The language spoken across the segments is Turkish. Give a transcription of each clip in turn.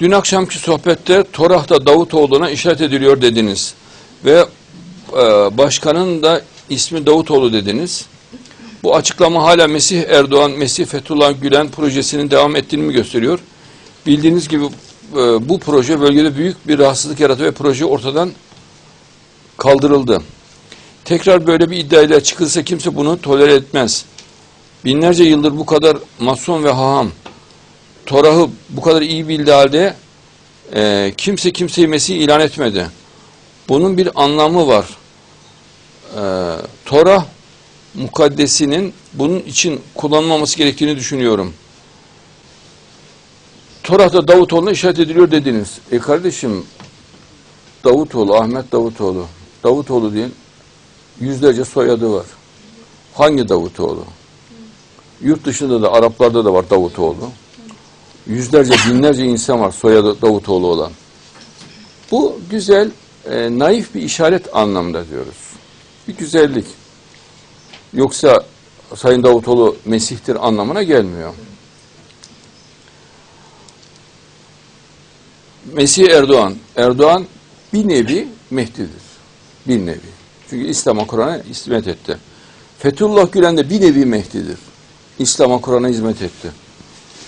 Dün akşamki sohbette Torah'ta Davutoğlu'na işaret ediliyor dediniz. Ve e, başkanın da ismi Davutoğlu dediniz. Bu açıklama hala Mesih Erdoğan, Mesih Fethullah Gülen projesinin devam ettiğini mi gösteriyor? Bildiğiniz gibi e, bu proje bölgede büyük bir rahatsızlık yarattı ve proje ortadan kaldırıldı. Tekrar böyle bir iddiayla çıkılsa kimse bunu tolere etmez. Binlerce yıldır bu kadar mason ve haham, Torah'ı bu kadar iyi bildiği halde e, kimse kimseyi Mesih ilan etmedi. Bunun bir anlamı var. E, Torah mukaddesinin bunun için kullanılmaması gerektiğini düşünüyorum. Torah'ta Davutoğlu'na işaret ediliyor dediniz. E kardeşim Davutoğlu, Ahmet Davutoğlu. Davutoğlu diye yüzlerce soyadı var. Hangi Davutoğlu? Yurt dışında da Araplarda da var Davutoğlu. Yüzlerce, binlerce insan var soyadı Davutoğlu olan. Bu güzel, e, naif bir işaret anlamda diyoruz. Bir güzellik. Yoksa Sayın Davutoğlu Mesih'tir anlamına gelmiyor. Mesih Erdoğan, Erdoğan bir nevi Mehdi'dir. Bir nevi. Çünkü İslam'a Kur'an'a hizmet etti. Fethullah Gülen de bir nevi Mehdi'dir. İslam'a Kur'an'a hizmet etti.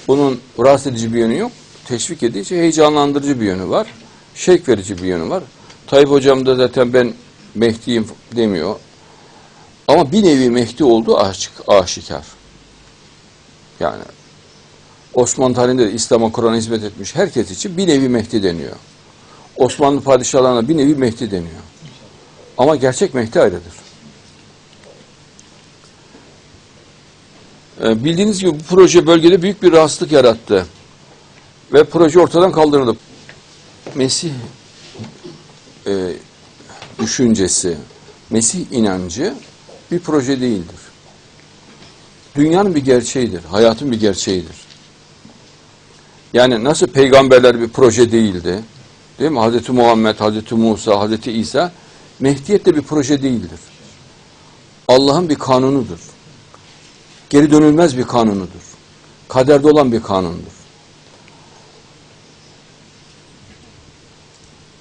Bunun rahatsız edici bir yönü yok. Teşvik edici, heyecanlandırıcı bir yönü var. Şevk verici bir yönü var. Tayyip Hocam da zaten ben Mehdi'yim demiyor. Ama bir nevi Mehdi olduğu açık, aşikar. Yani Osmanlı tarihinde de İslam'a Kur'an'a hizmet etmiş herkes için bir nevi Mehdi deniyor. Osmanlı padişahlarına bir nevi Mehdi deniyor. Ama gerçek Mehdi ayrıdır. Bildiğiniz gibi bu proje bölgede büyük bir rahatsızlık yarattı. Ve proje ortadan kaldırıldı. Mesih e, düşüncesi, Mesih inancı bir proje değildir. Dünyanın bir gerçeğidir, hayatın bir gerçeğidir. Yani nasıl peygamberler bir proje değildi, değil mi? Hazreti Muhammed, Hazreti Musa, Hazreti İsa, Mehdiyet de bir proje değildir. Allah'ın bir kanunudur. Geri dönülmez bir kanunudur. Kaderde olan bir kanundur.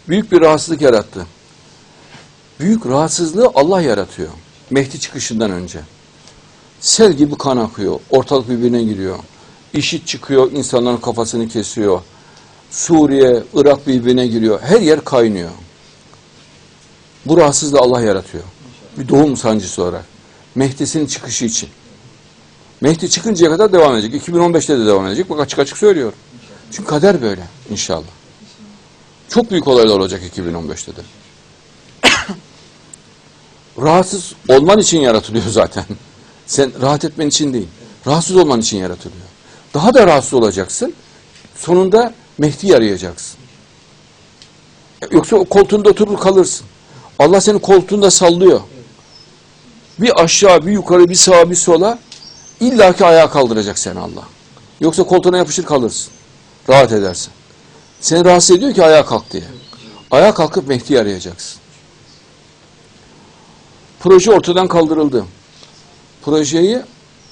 Büyük bir rahatsızlık yarattı. Büyük rahatsızlığı Allah yaratıyor. Mehdi çıkışından önce. Sel gibi kan akıyor. Ortalık birbirine giriyor. İşit çıkıyor, insanların kafasını kesiyor. Suriye, Irak birbirine giriyor. Her yer kaynıyor. Bu rahatsızlığı Allah yaratıyor. Bir doğum sancısı olarak. Mehdi'sinin çıkışı için. Mehdi çıkıncaya kadar devam edecek. 2015'te de devam edecek. Bak açık açık söylüyor. Çünkü kader böyle inşallah. Çok büyük olaylar olacak 2015'te de. Rahatsız olman için yaratılıyor zaten. Sen rahat etmen için değil. Rahatsız olman için yaratılıyor. Daha da rahatsız olacaksın. Sonunda Mehdi'yi arayacaksın. Yoksa o koltuğunda oturur kalırsın. Allah seni koltuğunda sallıyor. Bir aşağı, bir yukarı, bir sağa, bir sola illaki ayağa kaldıracak seni Allah. Yoksa koltuğuna yapışır kalırsın. Rahat edersin. Seni rahatsız ediyor ki ayağa kalk diye. Ayağa kalkıp Mehdi'yi arayacaksın. Proje ortadan kaldırıldı. Projeyi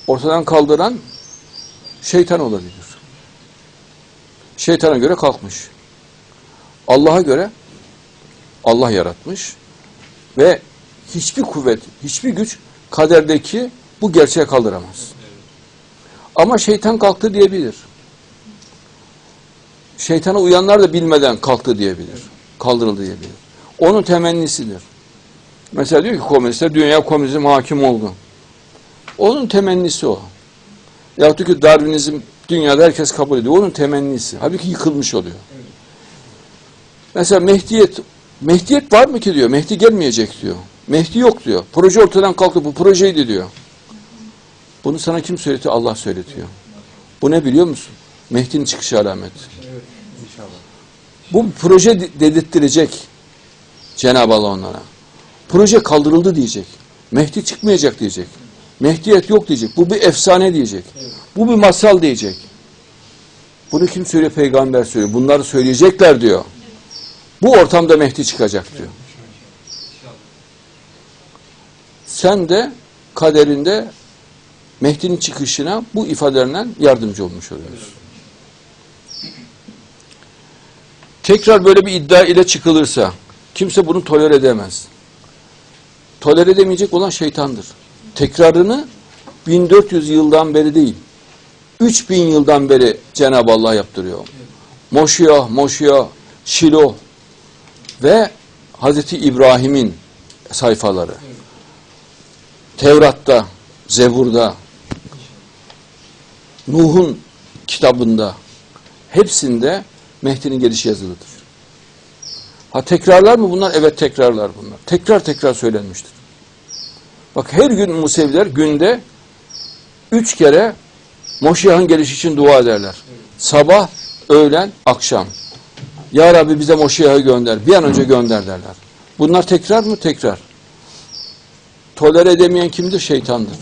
ortadan kaldıran şeytan olabilir. Şeytana göre kalkmış. Allah'a göre Allah yaratmış ve hiçbir kuvvet, hiçbir güç kaderdeki bu gerçeği kaldıramaz. Ama şeytan kalktı diyebilir. Şeytana uyanlar da bilmeden kalktı diyebilir. Kaldırıldı diyebilir. Onun temennisidir. Mesela diyor ki komünistler dünya komünizm hakim oldu. Onun temennisi o. Yahut ki Darwinizm dünyada herkes kabul ediyor. Onun temennisi. Halbuki yıkılmış oluyor. Mesela Mehdiyet, Mehdiyet var mı ki diyor. Mehdi gelmeyecek diyor. Mehdi yok diyor. Proje ortadan kalktı. Bu projeydi diyor. Bunu sana kim söyletiyor? Allah söyletiyor. Bu ne biliyor musun? Mehdi'nin çıkış alameti. Bu proje dedirttirecek Cenab-ı Allah onlara. Proje kaldırıldı diyecek. Mehdi çıkmayacak diyecek. Mehdiyet yok diyecek. Bu bir efsane diyecek. Bu bir masal diyecek. Bunu kim söylüyor? Peygamber söylüyor. Bunları söyleyecekler diyor. Bu ortamda Mehdi çıkacak diyor. Sen de kaderinde Mehdi'nin çıkışına bu ifadelerden yardımcı olmuş oluyorsun. Tekrar böyle bir iddia ile çıkılırsa kimse bunu tolere edemez. Tolere edemeyecek olan şeytandır. Tekrarını 1400 yıldan beri değil, 3000 yıldan beri Cenab-ı Allah yaptırıyor. Moşiyah, Moşiyah, Şilo ve Hazreti İbrahim'in sayfaları. Tevrat'ta, Zebur'da, Nuh'un kitabında hepsinde Mehdi'nin gelişi yazılıdır. Ha tekrarlar mı bunlar? Evet tekrarlar bunlar. Tekrar tekrar söylenmiştir. Bak her gün Museviler günde üç kere Moşiyah'ın gelişi için dua ederler. Sabah, öğlen, akşam. Ya Rabbi bize Moşiyah'ı gönder. Bir an önce gönder derler. Bunlar tekrar mı? Tekrar. Tolere edemeyen kimdir? Şeytandır.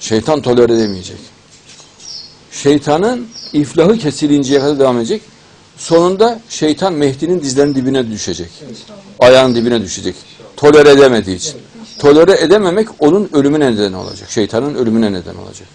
Şeytan tolere edemeyecek. Şeytanın iflahı kesilinceye kadar devam edecek. Sonunda şeytan Mehdi'nin dizlerinin dibine düşecek. Ayağın dibine düşecek. Tolere edemediği için. Tolere edememek onun ölümüne neden olacak. Şeytanın ölümüne neden olacak.